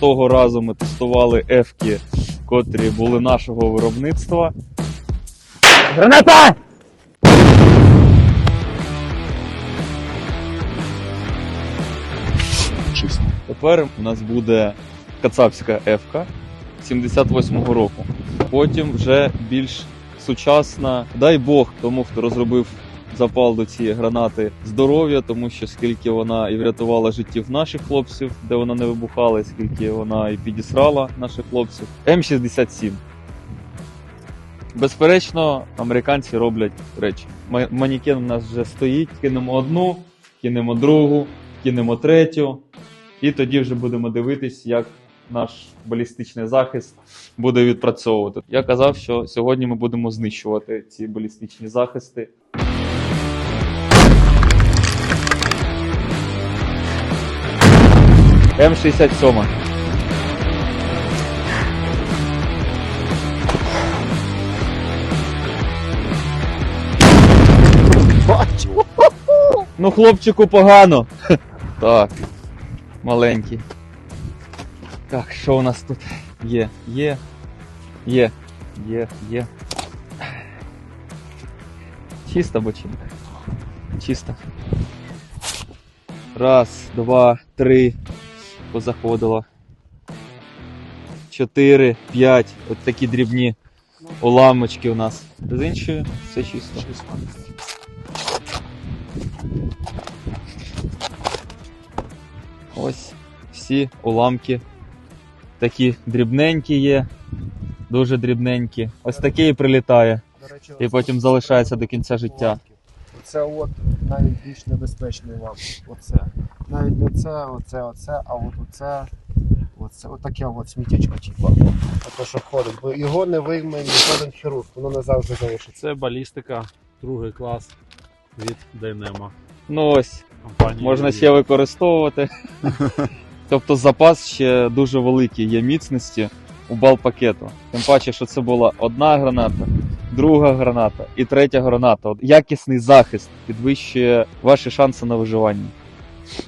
Того разу ми тестували ефки, котрі були нашого виробництва. Граната! Чисто. Тепер у нас буде кацапська ефка 78-го року. Потім вже більш сучасна. Дай Бог тому, хто розробив запал до цієї гранати здоров'я, тому що скільки вона і врятувала життів наших хлопців, де вона не вибухала, і скільки вона і підісрала наших хлопців. М67. Безперечно, американці роблять речі. Манікен у нас вже стоїть. Кинемо одну, кинемо другу, кинемо третю. І тоді вже будемо дивитись, як наш балістичний захист буде відпрацьовувати. Я казав, що сьогодні ми будемо знищувати ці балістичні захисти. М67. Бачу. Ну, хлопчику погано. Так, маленький. Так, що у нас тут є? Є. Є. Є, є. Чиста бочинка. Чиста. Раз, два, три. Позаходило. Чотири, п'ять. От такі дрібні уламочки у нас. З іншої все чисто. Ось всі уламки. Такі дрібненькі є, дуже дрібненькі. Ось таке і прилітає, і потім залишається до кінця життя. Це от найбільш небезпечний вам. Оце. Навіть не це, оце, оце, а от оце. Оце отаке от сміттячко, типу. То, що ходить. Бо його не вийме ні жоден хірург, воно не завжди залишиться. Це балістика, другий клас від Dynamo. Ну ось, Компанії можна ще використовувати. Тобто запас ще дуже великий є міцності у бал пакету. Тим паче, що це була одна граната, друга граната і третя граната. От Якісний захист підвищує ваші шанси на виживання.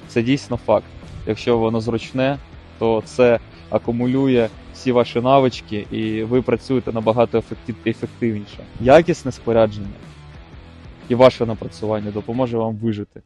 Це дійсно факт. Якщо воно зручне, то це акумулює всі ваші навички, і ви працюєте набагато ефективніше. Якісне спорядження і ваше напрацювання допоможе вам вижити.